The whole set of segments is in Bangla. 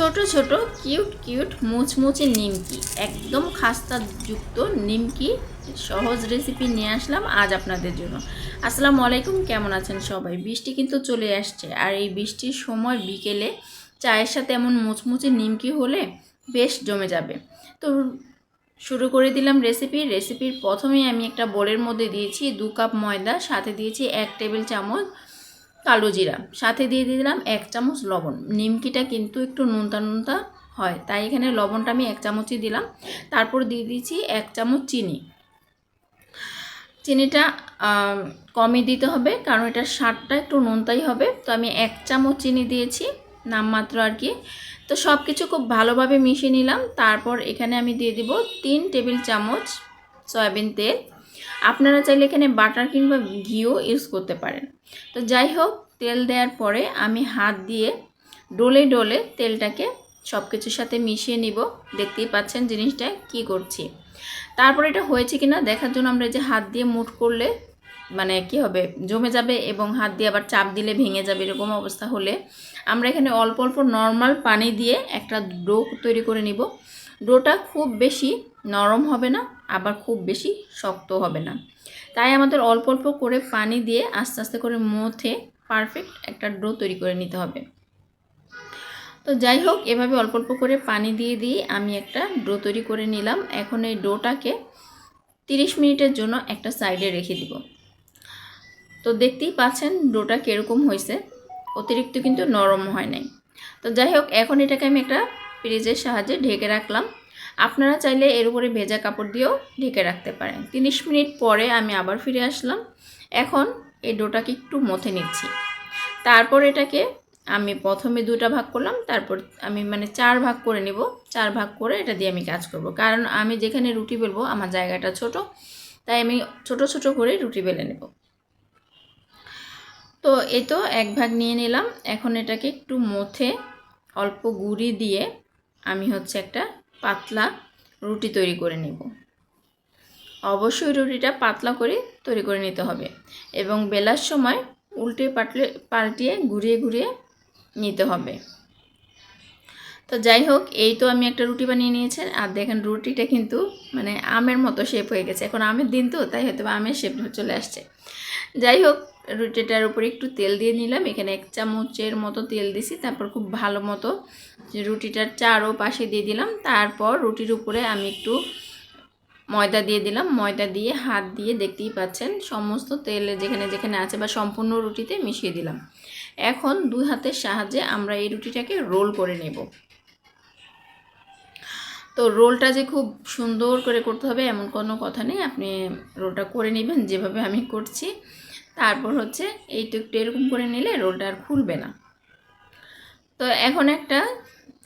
ছোট ছোট, কিউট কিউট মুচমুচে নিমকি, একদম খাস্তাযুক্ত নিমকি, সহজ রেসিপি নিয়ে আসলাম আজ আপনাদের জন্য। আসসালামু আলাইকুম, কেমন আছেন সবাই? বৃষ্টি কিন্তু চলে আসছে, আর এই বৃষ্টির সময় বিকেলে চায়ের সাথে এমন মুচমুচে নিমকি হলে বেশ জমে যাবে। তো শুরু করে দিলাম রেসিপি রেসিপির প্রথমেই আমি একটা বোলের মধ্যে দিয়েছি, দু কাপ ময়দা, সাথে দিয়েছি এক টেবিল চামচ কালো জিরা। সাথে দিয়ে দিলাম এক চামচ লবণ। নিমকিটা কিন্তু একটু নুনতা নুনতা হয়, তাই এখানে লবণটা আমি এক চামচই দিলাম। তারপর দিয়ে দিয়েছি এক চামচ চিনি। চিনিটা কমই দিতে হবে, কারণ এটার স্বাদটা একটু নোনতাই হবে। তো আমি এক চামচ চিনি দিয়েছি, নামমাত্র আর কি। তো সব কিছু খুব ভালোভাবে মিশিয়ে নিলাম। তারপর এখানে আমি দিয়ে দিব তিন টেবিল চামচ সয়াবিন তেল। আপনারা চাইলে এখানে বাটার কিংবা ঘিও ইউজ করতে পারেন। তো যাই হোক, তেল দেওয়ার পরে আমি হাত দিয়ে ডলে ডলে তেলটাকে সব কিছুর সাথে মিশিয়ে নিব। দেখতেই পাচ্ছেন জিনিসটা কি করছি। তারপর এটা হয়েছে কিনা দেখার জন্য আমরা যে হাত দিয়ে মুঠ করলে মানে কি হবে, জমে যাবে এবং হাত দিয়ে আবার চাপ দিলে ভেঙে যাবে এরকম অবস্থা হলে আমরা এখানে অল্প অল্প নর্মাল পানি দিয়ে একটা ডো তৈরি করে নিব। ডোটা খুব বেশি নরম হবে না, আবার খুব বেশি শক্ত হবে না। তাই আমাদের অল্প অল্প করে পানি দিয়ে আস্তে আস্তে করে মথে পারফেক্ট একটা ডো তৈরি করে নিতে হবে। তো যাই হোক, এভাবে অল্প অল্প করে পানি দিয়ে দিয়ে আমি একটা ডো তৈরি করে নিলাম। এখন এই ডোটাকে তিরিশ মিনিটের জন্য একটা সাইডে রেখে দিব। তো দেখতেই পাচ্ছেন ডোটা কীরকম হয়েছে, অতিরিক্ত কিন্তু নরম হয় নাই। তো যাই হোক, এখন এটাকে আমি একটা ফ্রিজের সাহায্যে ঢেকে রাখলাম। আপনারা চাইলে এর উপরে ভেজা কাপড় দিয়েও ঢেকে রাখতে পারেন। তিরিশ মিনিট পরে আমি আবার ফিরে আসলাম। এখন এই ডোটাকে একটু মথে নিচ্ছি। তারপর এটাকে আমি প্রথমে দুটা ভাগ করলাম, তারপর আমি মানে চার ভাগ করে নিব। চার ভাগ করে এটা দিয়ে আমি কাজ করব। কারণ আমি যেখানে রুটি বেলবো, আমার জায়গাটা ছোট, তাই আমি ছোট ছোট করে রুটি বেলে নেব। তো এই তো এক ভাগ নিয়ে নিলাম। এখন এটাকে একটু মথে অল্প গুঁড়ি দিয়ে আমি হচ্ছে একটা পাতলা রুটি তৈরি করে নেব। অবশ্যই রুটিটা পাতলা করে তৈরি করে নিতে হবে এবং বেলার সময় উল্টে পাটলে, পাল্টিয়ে ঘুরিয়ে ঘুরিয়ে নিতে হবে। তো যাই হোক, এই তো আমি একটা রুটি বানিয়ে নিয়েছি। আর দেখেন রুটিটা কিন্তু মানে আমের মতো শেপ হয়ে গেছে। এখন আমের দিন তো, তাই হয়তো আমের শেপ চলে আসছে। যাই হোক রুটিটার উপরে একটু তেল দিয়ে নিলাম। এখানে এক চামচের মতো তেল দিছি, তারপর খুব ভালো মতো রুটিটার চারও পাশে দিয়ে দিলাম। তারপর রুটির উপরে আমি একটু ময়দা দিয়ে দিলাম। ময়দা দিয়ে হাত দিয়ে দেখতেই পাচ্ছেন, সমস্ত তেল যেখানে যেখানে আছে বা সম্পূর্ণ রুটিতে মিশিয়ে দিলাম। এখন দুই হাতের সাহায্যে আমরা এই রুটিটাকে রোল করে নেব। তো রোলটা যে খুব সুন্দর করে করতে হবে এমন কোনো কথা নেই। আপনি রোলটা করে নেবেন, যেভাবে আমি করছি। তারপর হচ্ছে এইটু একটু এরকম করে নিলে রোলটা আর খুলবে না। তো এখন একটা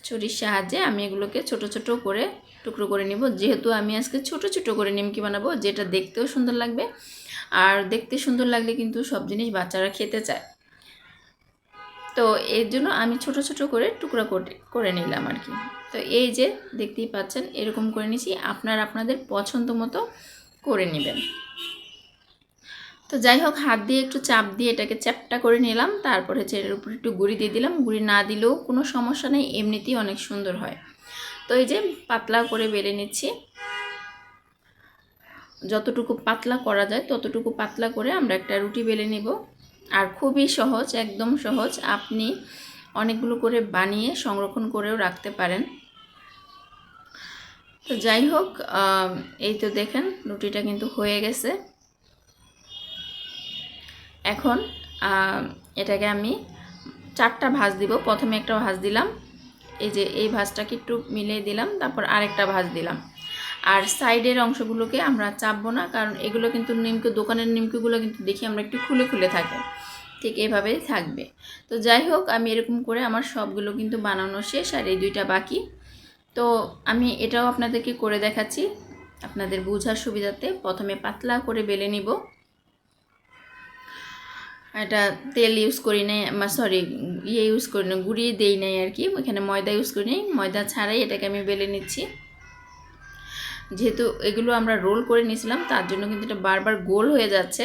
ছুরির সাহায্যে আমি এগুলোকে ছোট ছোট করে টুকরো করে নিব। যেহেতু আমি আজকে ছোট ছোট করে নিমকি বানাবো, যেটা দেখতেও সুন্দর লাগবে আর দেখতে সুন্দর লাগলে কিন্তু সব জিনিস বাচ্চারা খেতে চায়। তো এর জন্য আমি ছোট ছোট করে টুকরা করে নিলাম আর কি। তো এই যে দেখতেই পাচ্ছেন এরকম করে নিয়েছি, আপনার আপনাদের পছন্দ মতো করে নেবেন। তো যাই হোক, হাত দিয়ে একটু চাপ দিয়ে এটাকে চ্যাপটা করে নিলাম। তারপর হচ্ছে এর উপর একটু গুঁড়ি দিয়ে দিলাম। গুঁড়ি না দিলেও কোনো সমস্যা নেই, এমনিতেই অনেক সুন্দর হয়। তো এই যে পাতলা করে বেলে নিচ্ছি। যতটুকু পাতলা করা যায় ততটুকু পাতলা করে আমরা একটা রুটি বেলে নিব। আর খুবই সহজ, একদম সহজ। আপনি অনেকগুলো করে বানিয়ে সংরক্ষণ করেও রাখতে পারেন। তো যাই হোক এই তো দেখেন, রুটিটা কিন্তু হয়ে গেছে। এখন এটাকে আমি চারটা ভাজ দিব। প্রথমে একটা ভাজ দিলাম। এই যে এই ভাজটাকে একটু মিলিয়ে দিলাম, তারপর আরেকটা ভাজ দিলাম। আর সাইডের অংশগুলোকে আমরা চাপবো না, কারণ এগুলো কিন্তু নিমকি, দোকানের নিমকিগুলো কিন্তু দেখি আমরা একটু খুলে খুলে থাকে। ঠিক এভাবেই থাকবে। তো যাই হোক, আমি এরকম করে আমার সবগুলো কিন্তু বানানো শেষ, আর এই দুইটা বাকি। তো আমি এটাও আপনাদেরকে করে দেখাচ্ছি। আপনাদের বোঝার সুবিধাতে প্রথমে পাতলা করে বেলে নিব। এটা তেল ইউজ করি নাই সরি ইয়ে ইউজ করি না গুঁড়িয়ে দেই নাই আর কি, ওইখানে ময়দা ইউজ করি নাই, ময়দা ছাড়াই এটাকে আমি বেলে নিচ্ছি। যেহেতু এগুলো আমরা রোল করে নিয়েছিলাম, তার জন্য কিন্তু এটা বারবার গোল হয়ে যাচ্ছে।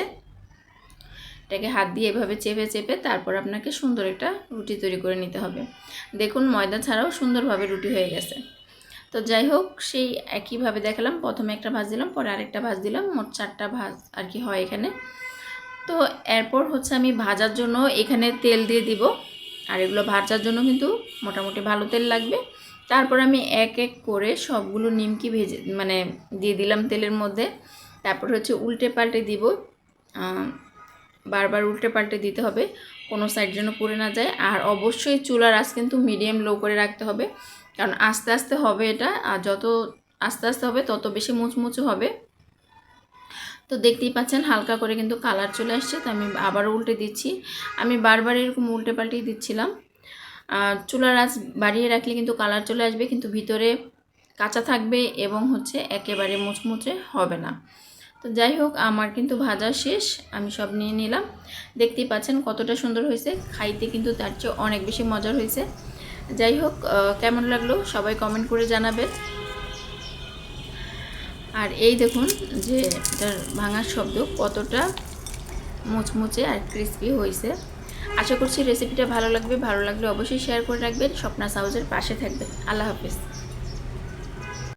এটাকে হাত দিয়ে এভাবে চেপে চেপে তারপর আপনাকে সুন্দর একটা রুটি তৈরি করে নিতে হবে। দেখুন, ময়দা ছাড়াও সুন্দরভাবে রুটি হয়ে গেছে। তো যাই হোক, সেই একইভাবে দেখালাম, প্রথমে একটা ভাজ দিলাম, পরে আরেকটা ভাজ দিলাম, মোট চারটা ভাজ আর কি হয় এখানে। তো এরপর হচ্ছে আমি ভাজার জন্য এখানে তেল দিয়ে দিব। আর এগুলো ভাজার জন্য কিন্তু মোটামুটি ভালো তেল লাগবে। তারপর আমি এক এক করে সবগুলো নিমকি ভেজে মানে দিয়ে দিলাম তেলের মধ্যে। তারপর হচ্ছে উল্টে পাল্টে দিব। বারবার উল্টে পাল্টে দিতে হবে। কোনো সাইড যেন পুড়ে না যায়। আর অবশ্যই চুলার আঁচ কিন্তু মিডিয়াম লো করে রাখতে হবে। কারণ আস্তে আস্তে হবে এটা। আর যত আস্তে আস্তে হবে, তত বেশি মুচমুচে হবে। তো দেখতেই পাচ্ছেন হালকা করে কিন্তু কালার চলে আসছে, তো আমি আবারও উল্টে দিচ্ছি। আমি বারবার এরকম উল্টে পাল্টেই দিচ্ছিলাম। চুলার আঁচ বাড়িয়ে রাখলে কিন্তু কালার চলে আসবে, কিন্তু ভিতরে কাঁচা থাকবে এবং হচ্ছে একেবারে মুচমুচে হবে না। তো যাই হোক, আমার কিন্তু ভাজা শেষ, আমি সব নিয়ে নিলাম। দেখতেই পাচ্ছেন কতটা সুন্দর হয়েছে, খাইতে কিন্তু তার চেয়ে অনেক বেশি মজার হয়েছে। যাই হোক কেমন লাগল সবাই কমেন্ট করে জানাবেন। আর এই দেখুন যে এটার ভাঙার শব্দ কতটা মুচমুচে আর ক্রিস্পি হয়েছে। আশা করছি রেসিপিটা ভালো লাগবে। ভালো লাগলে অবশ্যই শেয়ার করে রাখবেন। স্বপ্না সাউজের পাশে থাকবেন। আল্লাহ হাফিজ।